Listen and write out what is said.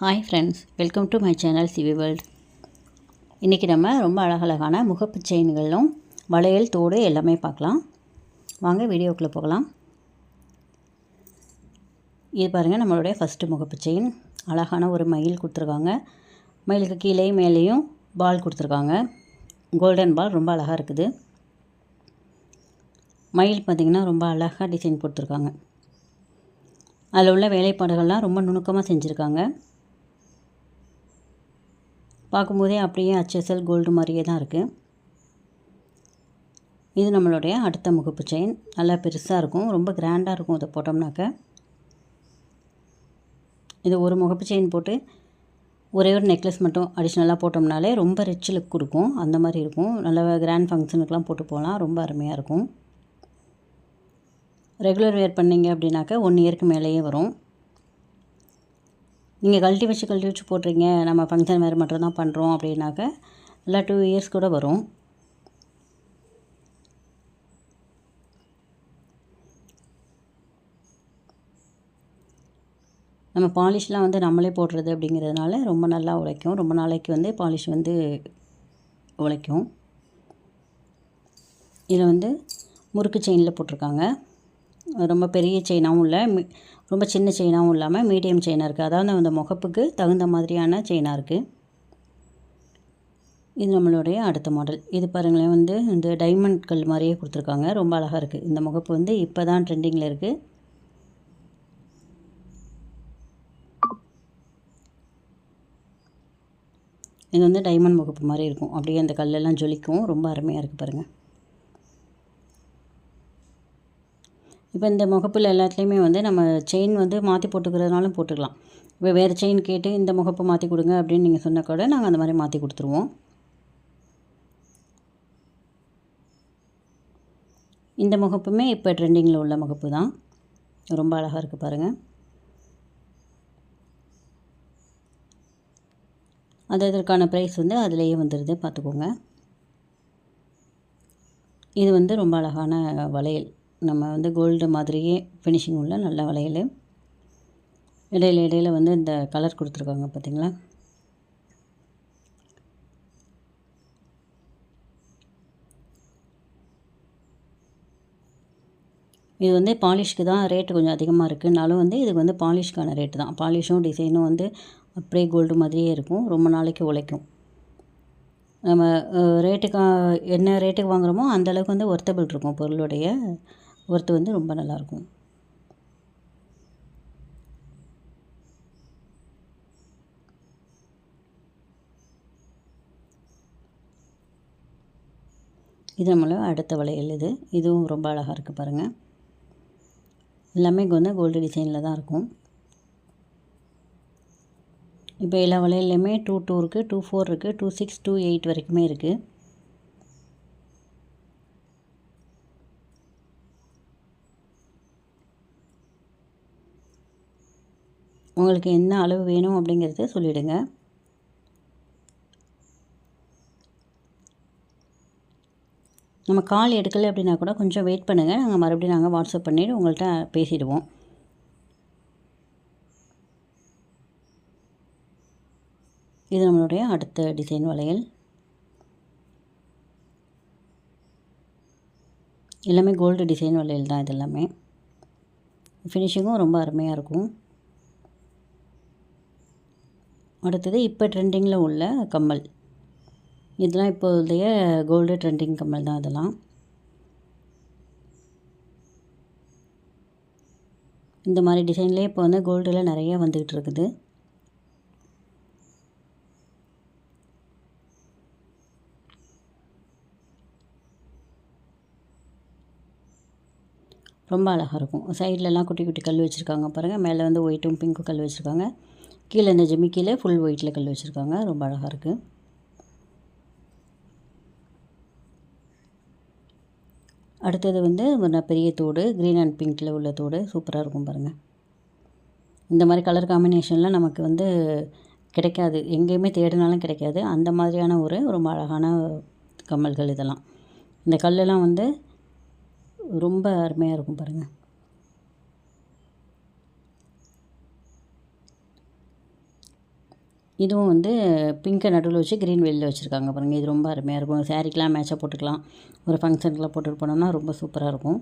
Hi friends welcome to my channel CV world இன்றைக்கி நம்ம ரொம்ப அழகழகான முகப்பு செயின்களும் வளையல் தோடு எல்லாமே பார்க்கலாம். வாங்க வீடியோக்குள்ளே போகலாம். இது பாருங்கள் நம்மளுடைய ஃபஸ்ட்டு முகப்பு செயின். அழகான ஒரு மயில் கொடுத்துருக்காங்க. மயிலுக்கு கீழே மேலேயும் பால் கொடுத்துருக்காங்க. கோல்டன் பால் ரொம்ப அழகாக இருக்குது. மயில் பார்த்திங்கன்னா ரொம்ப அழகாக டிசைன் கொடுத்துருக்காங்க அதில் உள்ள வேலைப்பாடுகள்லாம் ரொம்ப நுணுக்கமாக செஞ்சுருக்காங்க. பார்க்கும்போதே அப்படியே அச்சசல் கோல்டு மாதிரியே தான் இருக்குது இது நம்மளுடைய அடுத்த முகப்பு செயின் நல்லா பெருசாக இருக்கும். ரொம்ப கிராண்டாக இருக்கும் இதை போட்டோம்னாக்க. இது ஒரு முகப்பு செயின் போட்டு ஒரே ஒரு நெக்லஸ் மட்டும் அடிஷ்னலாக போட்டோம்னாலே ரொம்ப ரிச் லுக் கொடுக்கும். அந்த மாதிரி இருக்கும். நல்ல கிராண்ட் ஃபங்க்ஷனுக்கெலாம் போட்டு போகலாம். ரொம்ப அருமையாக இருக்கும். ரெகுலர் வேர் பண்ணிங்க அப்படின்னாக்கா ஒன் இயருக்கு மேலேயே வரும். நீங்கள் கழட்டி வச்சு கழட்டி வச்சு போடுறீங்க நம்ம ஃபங்க்ஷன் வேறு மட்டும் தான் பண்ணுறோம் அப்படின்னாக்க இல்லை டூ இயர்ஸ் கூட வரும். நம்ம பாலிஷ்லாம் வந்து நம்மளே போடுறது அப்படிங்கிறதுனால ரொம்ப நல்லா உழைக்கும். ரொம்ப நாளைக்கு வந்து பாலிஷ் வந்து உழைக்கும். இதில் வந்து முறுக்கு செயினில் போட்டிருக்காங்க. ரொம்ப பெரிய செயினாகவும் இல்லை. ரொம்ப சின்ன செயினாகவும் இல்லாமல் மீடியம் செயினாக இருக்குது அதாவது அந்த முகப்புக்கு தகுந்த மாதிரியான செயினாக இருக்குது இது நம்மளுடைய அடுத்த மாடல் இது பாருங்களேன் வந்து இந்த டைமண்ட் கல் மாதிரியே கொடுத்துருக்காங்க. ரொம்ப அழகாக இருக்குது இந்த முகப்பு வந்து இப்போ தான் ட்ரெண்டிங்கில் இருக்குது இது வந்து டைமண்ட் முகப்பு மாதிரி இருக்கும். அப்படியே அந்த கல்லெல்லாம் ஜொலிக்கும். ரொம்ப அருமையாக இருக்குது பாருங்கள் இப்போ இந்த முகப்பில் எல்லாத்துலேயுமே வந்து நம்ம செயின் வந்து மாற்றி போட்டுக்கிறதுனாலும் போட்டுக்கலாம். இப்போ வேறு செயின் கேட்டு இந்த முகப்பு மாற்றி கொடுங்க அப்படின்னு நீங்கள் சொன்ன கூட நாங்கள் அந்த மாதிரி மாற்றி கொடுத்துருவோம். இந்த முகப்புமே இப்போ ட்ரெண்டிங்கில் உள்ள முகப்பு தான். ரொம்ப அழகாக இருக்குது பாருங்கள் அது இதற்கான ப்ரைஸ் வந்து அதிலேயே வந்துடுது பார்த்துக்கோங்க. இது வந்து ரொம்ப அழகான வளையல். நம்ம வந்து கோல்டு மாதிரியே ஃபினிஷிங் உள்ள நல்ல வளையல். இடையில இடையில வந்து இந்த கலர் கொடுத்துருக்காங்க பார்த்திங்களா இது வந்து பாலிஷ்க்கு தான் ரேட்டு கொஞ்சம் அதிகமாக இருக்குனாலும் வந்து இதுக்கு வந்து பாலிஷ்க்கான ரேட்டு தான். பாலிஷும் டிசைனும் வந்து அப்படியே கோல்டு மாதிரியே இருக்கும் ரொம்ப நாளைக்கு உழைக்கும். நம்ம ரேட்டுக்கு என்ன ரேட்டுக்கு வாங்குகிறோமோ அந்தளவுக்கு வந்து ஒர்த்தபிள் இருக்கும் பொருளுடைய ஒர்த்து வந்து ரொம்ப நல்லாயிருக்கும். இது நம்மள அடுத்த வளையல் இது இதுவும் ரொம்ப அழகாக இருக்குது பாருங்கள் எல்லாமே வந்து கோல்டு டிசைனில் தான் இருக்கும். இப்போ எல்லா வளையல்லையுமே டூ டூ இருக்குது டூ ஃபோர் இருக்குது டூ சிக்ஸ் டூ எயிட் வரைக்குமே இருக்குது உங்களுக்கு என்ன அளவு வேணும் அப்படிங்கிறத சொல்லிவிடுங்க நம்ம கால் எடுக்கலை அப்படின்னா கூட கொஞ்சம் வெயிட் பண்ணுங்கள் நாங்கள் மறுபடியும் நாங்கள் வாட்ஸ்அப் பண்ணிவிட்டு உங்கள்கிட்ட பேசிடுவோம். இது நம்மளுடைய அடுத்த டிசைன் வளையல். எல்லாமே கோல்டு டிசைன் வளையல் தான் இது எல்லாமே. ஃபினிஷிங்கும் ரொம்ப அருமையாக இருக்கும். அடுத்தது இப்போ ட்ரெண்டிங்கில் உள்ள கம்மல். இதெல்லாம் இப்போதைய கோல்டு ட்ரெண்டிங் கம்மல் தான் இதெல்லாம் இந்த மாதிரி டிசைன்லேயே இப்போ வந்து கோல்டில் நிறைய வந்துக்கிட்டு இருக்குது. ரொம்ப அழகாக இருக்கும். சைட்லலாம் குட்டி குட்டி கல் வச்சுருக்காங்க பாருங்கள் மேலே வந்து ஒயிட்டும் பிங்க்கும் கல் வச்சுருக்காங்க. கீழே இந்த ஜிமிக்கியில் ஃபுல் ஒயிட்டில் கல் வச்சுருக்காங்க. ரொம்ப அழகாக இருக்குது அடுத்தது வந்து ஒரு பெரிய தோடு க்ரீன் அண்ட் பிங்க்கில் உள்ள தோடு சூப்பராக இருக்கும் பாருங்கள் இந்த மாதிரி கலர் காம்பினேஷனில் நமக்கு வந்து கிடைக்காது. எங்கேயுமே தேடினாலும் கிடைக்காது. அந்த மாதிரியான ஒரு ரொம்ப அழகான கம்மல்கள் இதெல்லாம். இந்த கல்லெல்லாம் வந்து ரொம்ப அருமையாக இருக்கும் பாருங்கள் இதுவும் வந்து பிங்கை நடுவில் வச்சு க்ரீன் வெளியில் வச்சுருக்காங்க பாருங்கள் இது ரொம்ப அருமையாக இருக்கும். சாரீக்கெலாம் மேட்சாக போட்டுக்கலாம். ஒரு ஃபங்க்ஷனுக்குலாம் போட்டுட்டு போனோம்னா ரொம்ப சூப்பராக இருக்கும்.